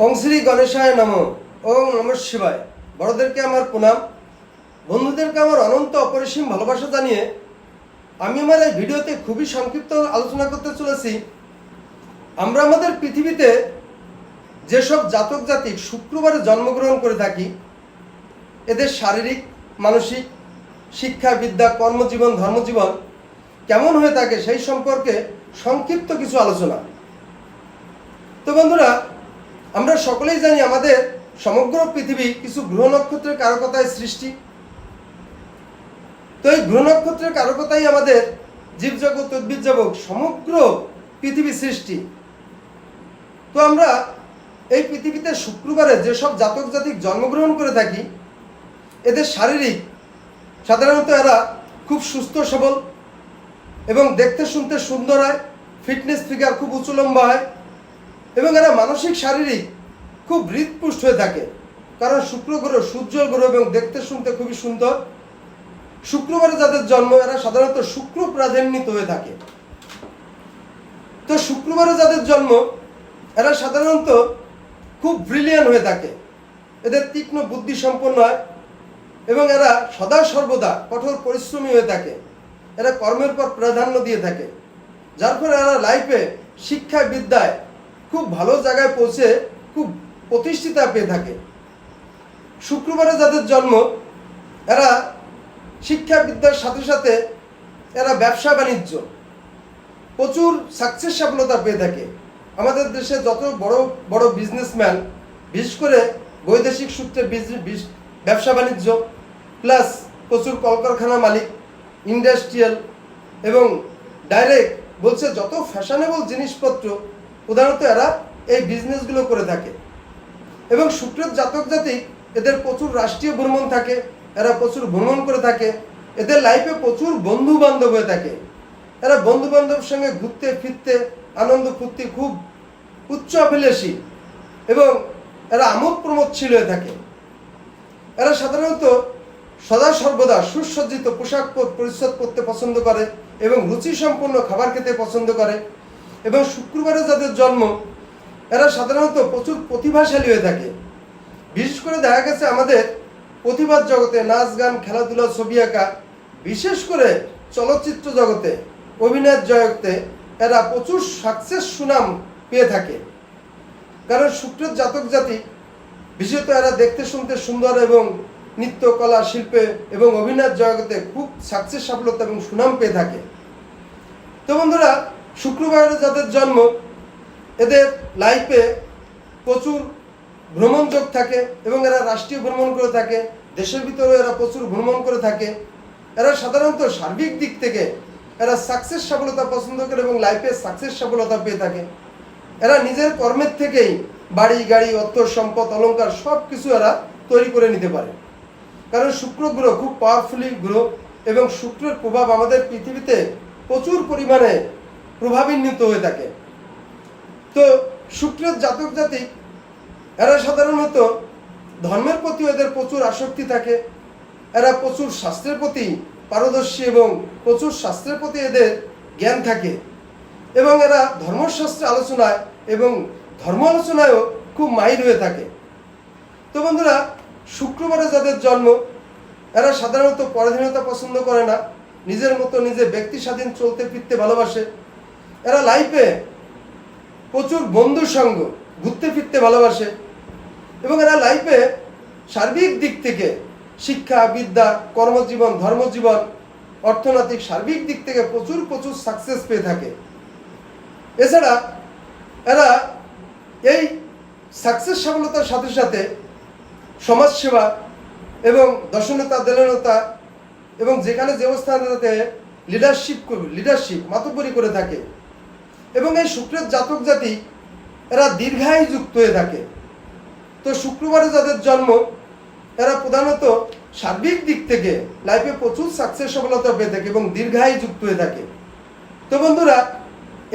ওং শ্রী গণেশায় নম, ওং নম শিবায়। বড়দেরকে আমার প্রণাম। বন্ধুদেরকে আমার অনন্ত অপরিসীম ভালোবাসা জানিয়ে আমি আমার এই ভিডিওতে খুবই সংক্ষিপ্ত আলোচনা করতে চলেছি। আমরা আমাদের পৃথিবীতে যেসব জাতক জাতি শুক্রবারে জন্মগ্রহণ করে থাকি, এদের শারীরিক, মানসিক, শিক্ষা, বিদ্যা, কর্মজীবন, ধর্মজীবন কেমন হয়ে থাকে সেই সম্পর্কে সংক্ষিপ্ত কিছু আলোচনা। তো বন্ধুরা আমরা সকলেই জানি আমাদের সমগ্র পৃথিবী কিছু গ্রহ নক্ষত্রের কারকতায় সৃষ্টি। তো এই গ্রহ নক্ষত্রের কারকতাই আমাদের জীবজগৎ উদ্ভিদ জগৎ সমগ্র পৃথিবী সৃষ্টি। তো আমরা এই পৃথিবীতে শুক্রবারে যেসব জাতক জাতিক জন্মগ্রহণ করে থাকি, এদের শারীরিক, সাধারণত এরা খুব সুস্থ, সবল এবং দেখতে শুনতে সুন্দর হয়, ফিটনেস ফিগার খুব উঁচু লম্বা হয় এবং এরা মানসিক, শারীরিক খুব হৃদপুষ্ট হয়ে থাকে। কারণ শুক্র গ্রহ সূর্য গ্রহ এবং দেখতে শুনতে খুবই সুন্দর। শুক্রবারে যাদের জন্ম, এরা সাধারণত শুক্র প্রাধান্বিত হয়ে থাকে। তো শুক্রবারে যাদের জন্ম, এরা সাধারণত খুব ব্রিলিয়ান হয়ে থাকে। এদের তীক্ষ্ণ বুদ্ধি সম্পন্ন হয় এবং এরা সদা সর্বদা কঠোর পরিশ্রমী হয়ে থাকে। এরা কর্মের পর প্রাধান্য দিয়ে থাকে। যার ফলে এরা লাইফে শিক্ষা বিদ্যায় খুব ভালো জায়গায় পৌঁছে খুব প্রতিষ্ঠিতা পেয়ে থাকে। শুক্রবারে যাদের জন্ম, এরা শিক্ষা বিদ্যার সাথে সাথে এরা ব্যবসা বাণিজ্য। প্রচুর সাকসেস সফলতা পেয়ে থাকে। আমাদের দেশে যত বড় বড় বিজনেসম্যান বিশেষ করে বৈদেশিক সূত্রে ব্যবসা বাণিজ্য প্লাস প্রচুর কলকারখানা মালিক ইন্ডাস্ট্রিয়াল এবং ডাইরেক্ট বলছে যত ফ্যাশনেবল জিনিসপত্র, প্রধানত এরা এই বিজনেসগুলো করে থাকে। এবং শুক্রের জাতক জাতি, এদের প্রচুর রাষ্ট্রীয় ভ্রমণ থাকে, এরা প্রচুর ভ্রমণ করে থাকে, এদের লাইফে প্রচুর বন্ধু বান্ধব হয়ে থাকে। এরা বন্ধু বান্ধবের সঙ্গে ঘুরতে, ফিরতে, আনন্দ ফুর্তি খুব উচ্চ অভিলাষী এবং এরা আমোদ প্রমোদশীল হয়ে থাকে। এরা সাধারণত সদা সর্বদা সুসজ্জিত পোশাক পর- পরিচ্ছদ করতে পছন্দ করে এবং রুচিসম্পন্ন খাবার খেতে পছন্দ করে এবং শুক্রবারে যাদের জন্ম এরা সাধারণত প্রচুর প্রতিভাশালী হয়ে থাকে। বিশেষ করে দেখা গেছে আমাদের প্রতিবাদ জগতে নাচ, গান, খেলাধুলা, ছবি আঁকা, বিশেষ করে চলচ্চিত্র জগতে, অভিনয়ের জগতে এরা প্রচুর সাকসেস সুনাম পেয়ে থাকে। কারণ শুক্রের জাতক জাতি, বিশেষত এরা দেখতে, শুনতে সুন্দর এবং নৃত্য, কলা, শিল্পে এবং অভিনয়ের জগতে খুব সাকসেস সফলতা এবং সুনাম পেয়ে থাকে। তো বন্ধুরা, শুক্রবারে যাদের জন্ম এদের লাইফে প্রচুর ভ্রমণ যোগ থাকে এবং এরা রাষ্ট্রীয় ভ্রমণ করে থাকে, দেশের ভিতরে এরা প্রচুর ভ্রমণ করে থাকে। এরা সাধারণত সার্বিক দিক থেকে এরা সাকসেস সফলতা পছন্দ করে এবং লাইফে সাকসেস সফলতা পেয়ে থাকে। এরা নিজের কর্মের থেকেই বাড়ি, গাড়ি, অর্থ, সম্পদ, অলংকার সব কিছু এরা তৈরি করে নিতে পারে। কারণ শুক্র গ্রহ খুব পাওয়ারফুলি গ্রহ এবং শুক্রের প্রভাব আমাদের পৃথিবীতে প্রচুর পরিমাণে প্রভাবান্বিত হয়ে থাকে। তো শুক্রের জাতক জাতিক, এরা সাধারণত ধর্মের প্রতি এদের প্রচুর আসক্তি থাকে। এরা প্রচুর শাস্ত্রের প্রতি পারদর্শী এবং প্রচুর শাস্ত্রের প্রতি এদের জ্ঞান থাকে। এবং এরা ধর্মশাস্ত্রে আলোচনায় এবং ধর্ম আলোচনায়ও খুব মাহির হয়ে থাকে। তো বন্ধুরা, শুক্রবারে যাদের জন্ম, এরা সাধারণত পরাধীনতা পছন্দ করে না, নিজের মতো নিজে ব্যক্তি স্বাধীন চলতে ফিরতে ভালোবাসে। এরা লাইফে প্রচুর বন্ধুর সঙ্গ, ঘুরতে ফিরতে ভালোবাসে। এবং এরা লাইফে সার্বিক দিক থেকে শিক্ষা, বিদ্যা, কর্মজীবন, ধর্মজীবন, অর্থনৈতিক সার্বিক দিক থেকে প্রচুর প্রচুর সাকসেস পেয়ে থাকে। এছাড়া এরা এই সাকসেস সফলতার সাথে সাথে সমাজসেবা এবং দর্শনতা দেলনতা এবং যেখানে যে অবস্থানটাতে লিডারশিপ লিডারশিপ মাতব্বরি করে থাকে। এবং এই শুক্রের জাতক জাতি, এরা দীর্ঘায়ু যুক্ত হয়ে থাকে। তো শুক্রবারে যাদের জন্ম, এরা প্রধানত সার্বিক দিক থেকে লাইফে প্রচুর সাকসেস সফলতা পেয়ে থাকে এবং দীর্ঘায়ু যুক্ত হয়ে থাকে। তো বন্ধুরা,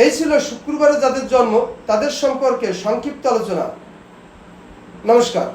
এই ছিল শুক্রবারে যাদের জন্ম, তাদের সম্পর্কে সংক্ষিপ্ত আলোচনা। নমস্কার।